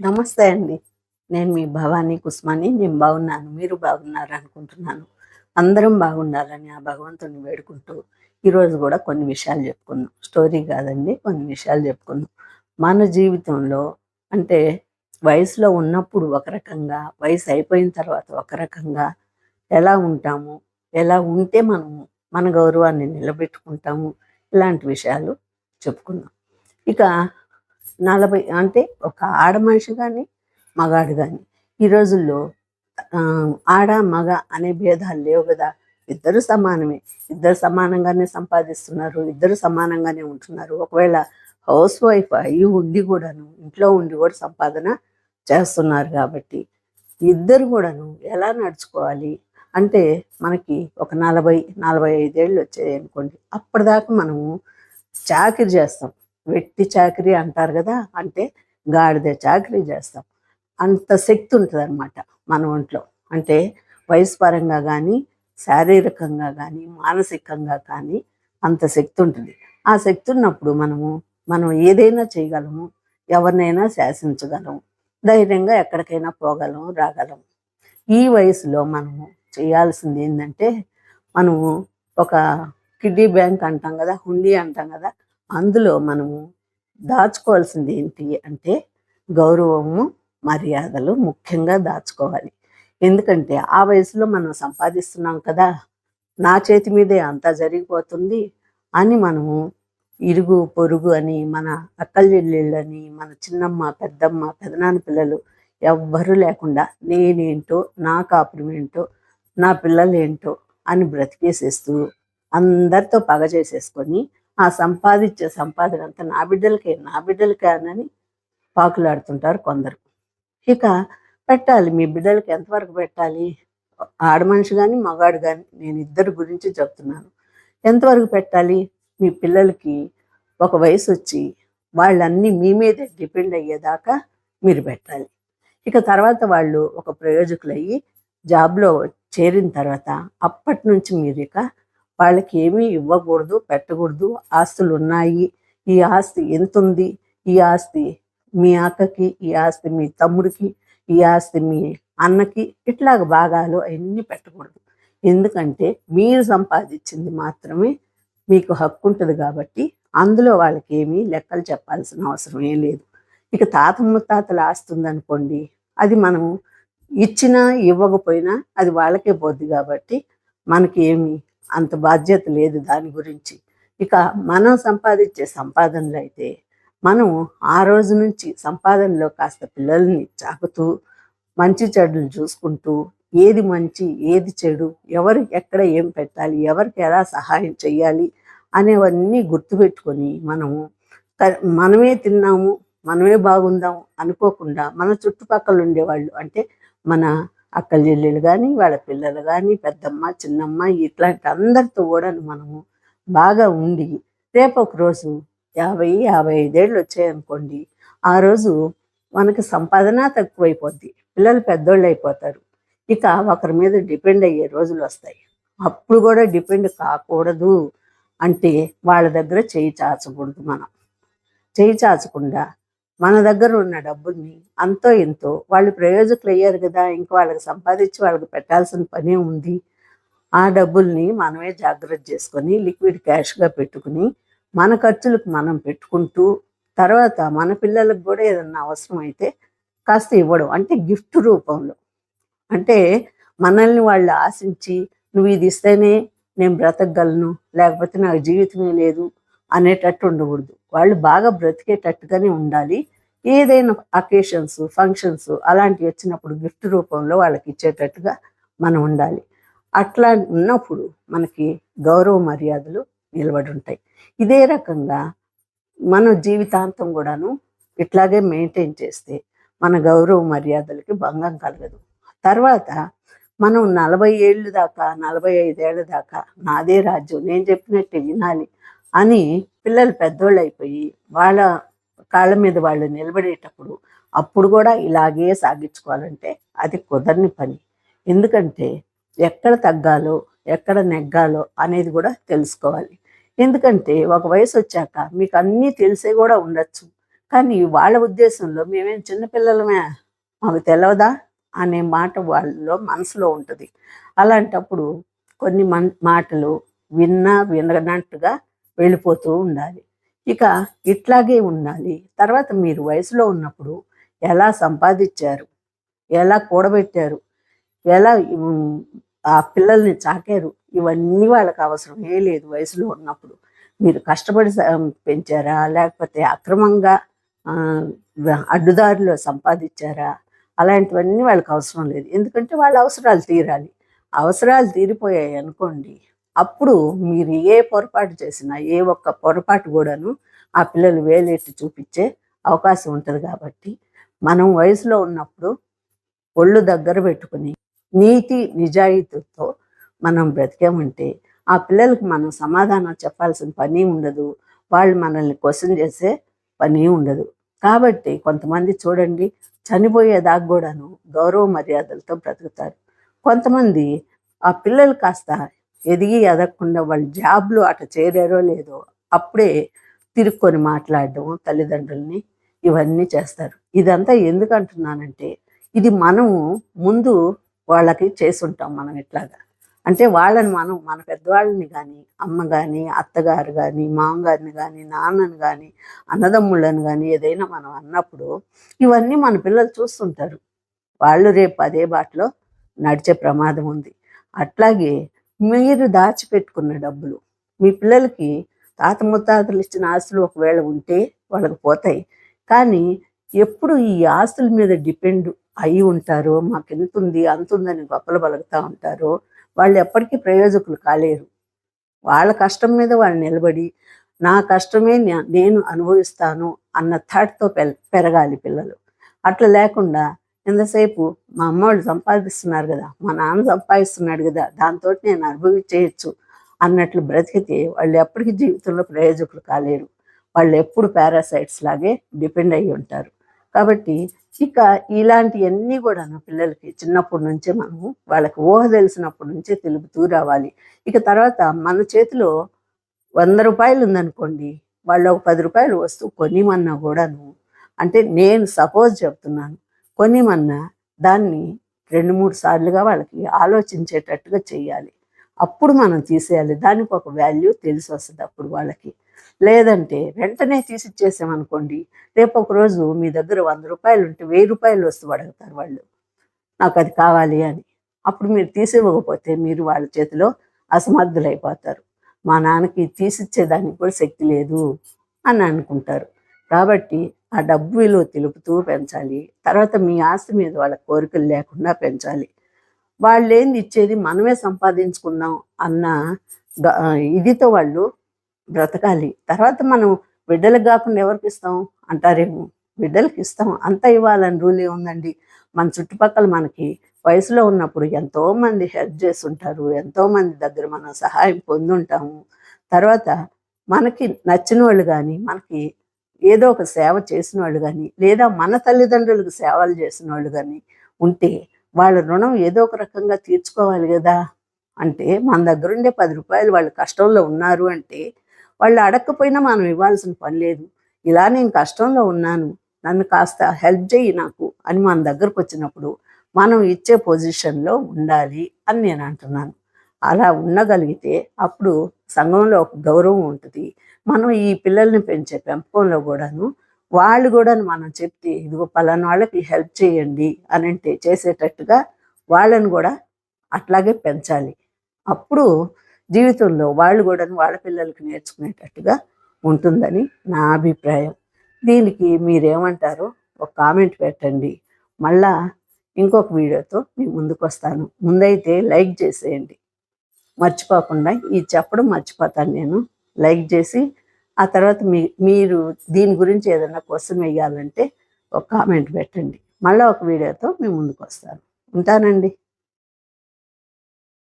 నమస్తే అండి. నేను మీ భవానీ కుస్మాని. నేను బాగున్నాను. మీరు బాగున్నారు అనుకుంటున్నాను. అందరం బాగుండాలని ఆ భగవంతుని వేడుకుంటూ ఈరోజు కూడా కొన్ని విషయాలు చెప్పుకుందాం. స్టోరీ కాదండి కొన్ని విషయాలు చెప్పుకుందాం. మన జీవితంలో అంటే వయసులో ఉన్నప్పుడు ఒక రకంగా వయసు అయిపోయిన తర్వాత ఒక రకంగా ఎలా ఉంటాము ఎలా ఉంటే మనము మన గౌరవాన్ని నిలబెట్టుకుంటాము ఇలాంటి విషయాలు చెప్పుకుందాం. ఇక నలభై అంటే ఒక ఆడ మనిషి కానీ మగాడు కానీ ఈ రోజుల్లో ఆడ మగ అనే భేదాలు లేవు కదా. ఇద్దరు సమానమే. ఇద్దరు సమానంగానే సంపాదిస్తున్నారు ఇద్దరు సమానంగానే ఉంటున్నారు. ఒకవేళ హౌస్ వైఫ్ అయి ఉండి కూడాను ఇంట్లో ఉండి కూడా సంపాదన చేస్తున్నారు కాబట్టి ఇద్దరు కూడాను ఎలా నడుచుకోవాలి? అంటే మనకి ఒక నలభై నలభై ఐదేళ్ళు వచ్చాయి అనుకోండి. అప్పటిదాకా మనము చాకిరి చేస్తాం. వెట్టి చాకిరి అంటారు కదా అంటే గాడిద చాకిరి చేస్తాం. అంత శక్తి ఉంటుంది అనమాట మన ఒంట్లో. అంటే వయసు పరంగా కానీ శారీరకంగా కానీ మానసికంగా కానీ అంత శక్తి ఉంటుంది. ఆ శక్తి ఉన్నప్పుడు మనము మనం ఏదైనా చేయగలము ఎవరినైనా శాసించగలము ధైర్యంగా ఎక్కడికైనా పోగలము రాగలము. ఈ వయసులో మనము చేయాల్సింది ఏంటంటే మనము ఒక కిడ్నీ బ్యాంక్ అంటాం కదా హుండీ అంటాం కదా అందులో మనము దాచుకోవాల్సింది ఏంటి అంటే గౌరవము మర్యాదలు ముఖ్యంగా దాచుకోవాలి. ఎందుకంటే ఆ వయసులో మనం సంపాదిస్తున్నాం కదా నా చేతి మీదే అంతా జరిగిపోతుంది అని మనము ఇరుగు పొరుగు అని మన అక్కల మన చిన్నమ్మ పెద్దమ్మ పెదనాన్న పిల్లలు ఎవ్వరూ లేకుండా నేనేంటో నా కాపురం ఏంటో నా పిల్లలు ఏంటో అని బ్రతికేసేస్తూ అందరితో పగ చేసేసుకొని ఆ సంపాదించే సంపాదన అంతా నా బిడ్డలకే నా బిడ్డలకేనని పాకులాడుతుంటారు కొందరు. ఇక పెట్టాలి మీ బిడ్డలకి ఎంతవరకు పెట్టాలి? ఆడ మనిషి కానీ మగాడు కానీ నేను ఇద్దరు గురించి చెప్తున్నాను. ఎంతవరకు పెట్టాలి? మీ పిల్లలకి ఒక వయసు వచ్చి వాళ్ళన్నీ మీ మీదే డిపెండ్ అయ్యేదాకా మీరు పెట్టాలి. ఇక తర్వాత వాళ్ళు ఒక ప్రయోజకులు అయ్యి జాబ్లో చేరిన తర్వాత అప్పటి నుంచి మీరు ఇక వాళ్ళకి ఏమీ ఇవ్వకూడదు పెట్టకూడదు. ఆస్తులు ఉన్నాయి ఈ ఆస్తి ఎంత ఉంది ఈ ఆస్తి మీ అక్కకి ఈ ఆస్తి మీ తమ్ముడికి ఈ ఆస్తి మీ అన్నకి ఇట్లాగ భాగాలు అవన్నీ పెట్టకూడదు. ఎందుకంటే మీరు సంపాదించింది మాత్రమే మీకు హక్కు ఉంటుంది కాబట్టి అందులో వాళ్ళకి ఏమీ లెక్కలు చెప్పాల్సిన అవసరం ఏం లేదు. ఇక తాత ముత్తాతలు ఆస్తి ఉందనుకోండి అది మనం ఇచ్చినా ఇవ్వకపోయినా అది వాళ్ళకే పోద్ది కాబట్టి మనకి ఏమి అంత బాధ్యత లేదు దాని గురించి. ఇక మనం సంపాదించే సంపాదనలు అయితే మనం ఆ రోజు నుంచి సంపాదనలో కాస్త పిల్లల్ని చాకుతూ మంచి చెడులు చూసుకుంటూ ఏది మంచి ఏది చెడు ఎవరు ఎక్కడ ఏం పెట్టాలి ఎవరికి ఎలా సహాయం చేయాలి అనేవన్నీ గుర్తుపెట్టుకొని మనము మనమే తిన్నాము మనమే బాగుందాం అనుకోకుండా మన చుట్టుపక్కల ఉండేవాళ్ళు అంటే మన అక్క చెల్లెలు కానీ వాళ్ళ పిల్లలు కానీ పెద్దమ్మ చిన్నమ్మ ఇట్లాంటి అందరితో కూడా మనము బాగా ఉండి రేపు ఒక రోజు యాభై యాభై ఐదేళ్ళు వచ్చాయనుకోండి ఆ రోజు మనకి సంపాదన తక్కువైపోద్ది పిల్లలు పెద్దోళ్ళు అయిపోతారు. ఇక ఒకరి మీద డిపెండ్ అయ్యే రోజులు వస్తాయి. అప్పుడు కూడా డిపెండ్ కాకూడదు అంటే వాళ్ళ దగ్గర చేయి చాచకూడదు మనం. చేయి చాచకుండా మన దగ్గర ఉన్న డబ్బుల్ని అంతో ఎంతో వాళ్ళు ప్రయోజకులు అయ్యారు కదా ఇంకా వాళ్ళకి సంపాదించి వాళ్ళకి పెట్టాల్సిన పనే ఉంది. ఆ డబ్బుల్ని మనమే జాగ్రత్త చేసుకొని లిక్విడ్ క్యాష్గా పెట్టుకుని మన ఖర్చులకు మనం పెట్టుకుంటూ తర్వాత మన పిల్లలకు కూడా ఏదన్నా అవసరం అయితే కాస్త ఇవ్వడం అంటే గిఫ్ట్ రూపంలో. అంటే మనల్ని వాళ్ళు ఆశించి నువ్వు ఇది ఇస్తేనే నేను బ్రతకగలను లేకపోతే నాకు జీవితమే లేదు అనేటట్టు ఉండకూడదు. వాళ్ళు బాగా బ్రతికేటట్టుగానే ఉండాలి. ఏదైనా అకేషన్స్ ఫంక్షన్స్ అలాంటివి వచ్చినప్పుడు గిఫ్ట్ రూపంలో వాళ్ళకి ఇచ్చేటట్టుగా మనం ఉండాలి. అట్లా ఉన్నప్పుడు మనకి గౌరవ మర్యాదలు నిలబడి ఉంటాయి ఇదే రకంగా మన జీవితాంతం కూడాను ఇట్లాగే మెయింటైన్ చేస్తే మన గౌరవ మర్యాదలకి భంగం కలగదు. తర్వాత మనం నలభై ఏళ్ళు దాకా నలభై ఐదేళ్ళ దాకా నాదే రాజ్యం. నేను చెప్పినట్టు వినాలి. అని పిల్లలు పెద్దోళ్ళు అయిపోయి వాళ్ళ కాళ్ళ మీద వాళ్ళు నిలబడేటప్పుడు అప్పుడు కూడా ఇలాగే సాగించుకోవాలంటే అది కుదరని పని. ఎందుకంటే ఎక్కడ తగ్గాలో ఎక్కడ నెగ్గాలో అనేది కూడా తెలుసుకోవాలి. ఎందుకంటే ఒక వయసు వచ్చాక మీకు అన్నీ తెలిసే కూడా ఉండొచ్చు. కానీ వాళ్ళ ఉద్దేశంలో మేమేం చిన్నపిల్లలమే మాకు తెలవదా? అనే మాట వాళ్ళలో మనసులో ఉంటుంది. అలాంటప్పుడు కొన్ని మన్ మాటలు విన్నా విననట్టుగా వెళ్ళిపోతూ ఉండాలి. ఇక ఇట్లాగే ఉండాలి. తర్వాత మీరు వయసులో ఉన్నప్పుడు ఎలా సంపాదించారు? ఎలా కూడబెట్టారు? ఎలా ఆ పిల్లల్ని చాకారు ఇవన్నీ వాళ్ళకి అవసరం ఏ లేదు వయసులో ఉన్నప్పుడు. మీరు కష్టపడి పెంచారా? లేకపోతే అక్రమంగా అడ్డుదారిలో సంపాదించారా? అలాంటివన్నీ వాళ్ళకి అవసరం లేదు. ఎందుకంటే వాళ్ళ అవసరాలు తీరాలి. అవసరాలు తీరిపోయాయి అనుకోండి. అప్పుడు మీరు ఏ పొరపాటు చేసినా ఏ ఒక్క పొరపాటు కూడాను ఆ పిల్లలు వేలెట్టి చూపించే అవకాశం ఉంటుంది కాబట్టి మనం వయసులో ఉన్నప్పుడు ఒళ్ళు దగ్గర పెట్టుకుని నీతి నిజాయితీతో మనం బ్రతికామంటే ఆ పిల్లలకు మనం సమాధానం చెప్పాల్సిన పని ఉండదు. వాళ్ళు మనల్ని క్వశ్చన్ చేసే పని ఉండదు. కాబట్టి కొంతమంది చూడండి చనిపోయేదాకా కూడాను గౌరవ మర్యాదలతో బ్రతుకుతారు. కొంతమంది ఆ పిల్లలు కాస్త ఎదిగి ఎదగకుండా వాళ్ళు జాబ్లో అట చేరారో లేదో అప్పుడే తిరుక్కొని మాట్లాడడం తల్లిదండ్రుల్ని ఇవన్నీ చేస్తారు. ఇదంతా ఎందుకు అంటున్నానంటే ఇది మనము ముందు వాళ్ళకి చేసుంటాం మనం ఇట్లాగా. అంటే వాళ్ళని మనం మన పెద్దవాళ్ళని కానీ అమ్మ కానీ అత్తగారు కానీ మామగారిని కానీ నాన్నని కానీ అన్నదమ్ముళ్ళని కానీ ఏదైనా మనం అన్నప్పుడు ఇవన్నీ మన పిల్లలు చూస్తుంటారు. వాళ్ళు రేపు అదే బాటలో నడిచే ప్రమాదం ఉంది. అట్లాగే మీరు దాచిపెట్టుకున్న డబ్బులు మీ పిల్లలకి తాత ముత్తాతలు ఇచ్చిన ఆస్తులు ఒకవేళ ఉంటే వాళ్ళకి పోతాయి. కానీ ఎప్పుడు ఈ ఆస్తుల మీద డిపెండ్ అయి ఉంటారో మాకు ఎంత ఉంది అంత ఉందని గొప్పలు పలుకుతూ ఉంటారో వాళ్ళు ఎప్పటికీ ప్రయోజకులు కాలేరు. వాళ్ళ కష్టం మీద వాళ్ళు నిలబడి నా కష్టమే నేను అనుభవిస్తాను అన్న థాట్తో పె పెరగాలి పిల్లలు. అట్లా లేకుండా ఎంతసేపు? మా అమ్మ వాళ్ళు సంపాదిస్తున్నారు కదా మా నాన్న సంపాదిస్తున్నాడు కదా దాంతో నేను అనుభవించేయచ్చు అన్నట్లు బ్రతికితే వాళ్ళు ఎప్పటికీ జీవితంలో ప్రయోజకులు కాలేరు. వాళ్ళు ఎప్పుడు పారాసైట్స్ లాగే డిపెండ్ అయి ఉంటారు. కాబట్టి ఇక ఇలాంటివన్నీ కూడా పిల్లలకి చిన్నప్పటి నుంచే మనము వాళ్ళకి ఊహ తెలిసినప్పటి నుంచే తెలుపుతూ రావాలి. ఇక తర్వాత మన చేతిలో వంద రూపాయలు ఉందనుకోండి వాళ్ళు ఒక పది రూపాయలు వస్తువు కొనిమన్నా కూడాను అంటే నేను సపోజ్ చెప్తున్నాను కొనిమన్నా దాన్ని రెండు మూడు సార్లుగా వాళ్ళకి ఆలోచించేటట్టుగా చేయాలి అప్పుడు మనం తీసేయాలి. దానికి ఒక వాల్యూ తెలిసి వస్తుంది అప్పుడు వాళ్ళకి. లేదంటే వెంటనే తీసిచ్చేసామనుకోండి రేపు ఒక రోజు మీ దగ్గర వంద రూపాయలు ఉంటే వెయ్యి రూపాయలు వస్తూ అడుగుతారు వాళ్ళు. నాకు అది కావాలి అని. అప్పుడు మీరు తీసివ్వకపోతే మీరు వాళ్ళ చేతిలో అసమర్థులైపోతారు. మా నాన్నకి తీసిచ్చేదానికి కూడా శక్తి లేదు అని అనుకుంటారు. కాబట్టి ఆ డబ్బు విలువ తెలుపుతూ పెంచాలి. తర్వాత మీ ఆస్తి మీద వాళ్ళ కోరికలు లేకుండా పెంచాలి. వాళ్ళు ఏంది ఇచ్చేది మనమే సంపాదించుకుందాం అన్న ఇదితో వాళ్ళు బ్రతకాలి. తర్వాత మనం బిడ్డలకు కాకుండా ఎవరికి ఇస్తాం? అంటారేమో. బిడ్డలకి ఇస్తాం. అంత ఇవ్వాలని రూల్ ఏముందండి మన చుట్టుపక్కల మనకి వయసులో ఉన్నప్పుడు ఎంతో మంది హెల్ప్ చేస్తుంటారు. ఎంతో మంది దగ్గర మనం సహాయం పొందుంటాము. తర్వాత మనకి నచ్చిన వాళ్ళు కానీ మనకి ఏదో ఒక సేవ చేసిన వాళ్ళు కానీ లేదా మన తల్లిదండ్రులకు సేవలు చేసిన వాళ్ళు కానీ ఉంటే వాళ్ళ రుణం ఏదో ఒక రకంగా తీర్చుకోవాలి కదా. అంటే మన దగ్గర ఉండే పది రూపాయలు వాళ్ళు కష్టంలో ఉన్నారు అంటే వాళ్ళు అడగకపోయినా మనం ఇవ్వాల్సిన పని లేదు. ఇలా నేను కష్టంలో ఉన్నాను నన్ను కాస్త హెల్ప్ చేయి నాకు అని మన దగ్గరకు వచ్చినప్పుడు మనం ఇచ్చే పొజిషన్లో ఉండాలి అని నేను అంటున్నాను. అలా ఉండగలిగితే అప్పుడు సంఘంలో ఒక గౌరవం ఉంటుంది. మనం ఈ పిల్లల్ని పెంచే పెంపకంలో కూడాను వాళ్ళు కూడా మనం చెప్తే ఇదిగో పలానా వాళ్ళకి హెల్ప్ చేయండి అని అంటే చేసేటట్టుగా వాళ్ళని కూడా అట్లాగే పెంచాలి. అప్పుడు జీవితంలో వాళ్ళు కూడా వాళ్ళ పిల్లలకి నేర్చుకునేటట్టుగా ఉంటుందని నా అభిప్రాయం. దీనికి మీరేమంటారో ఒక కామెంట్ పెట్టండి. మళ్ళా ఇంకొక వీడియోతో మీ ముందుకు వస్తాను ముందైతే లైక్ చేసేయండి. మర్చిపోకుండా ఈ చెప్పడం మర్చిపోతాను నేను. లైక్ చేసి ఆ తర్వాత మీ మీరు దీని గురించి ఏదైనా క్వశ్చన్ వేయాలంటే ఒక కామెంట్ పెట్టండి. మళ్ళీ ఒక వీడియోతో మీ ముందుకు వస్తాను. ఉంటానండి.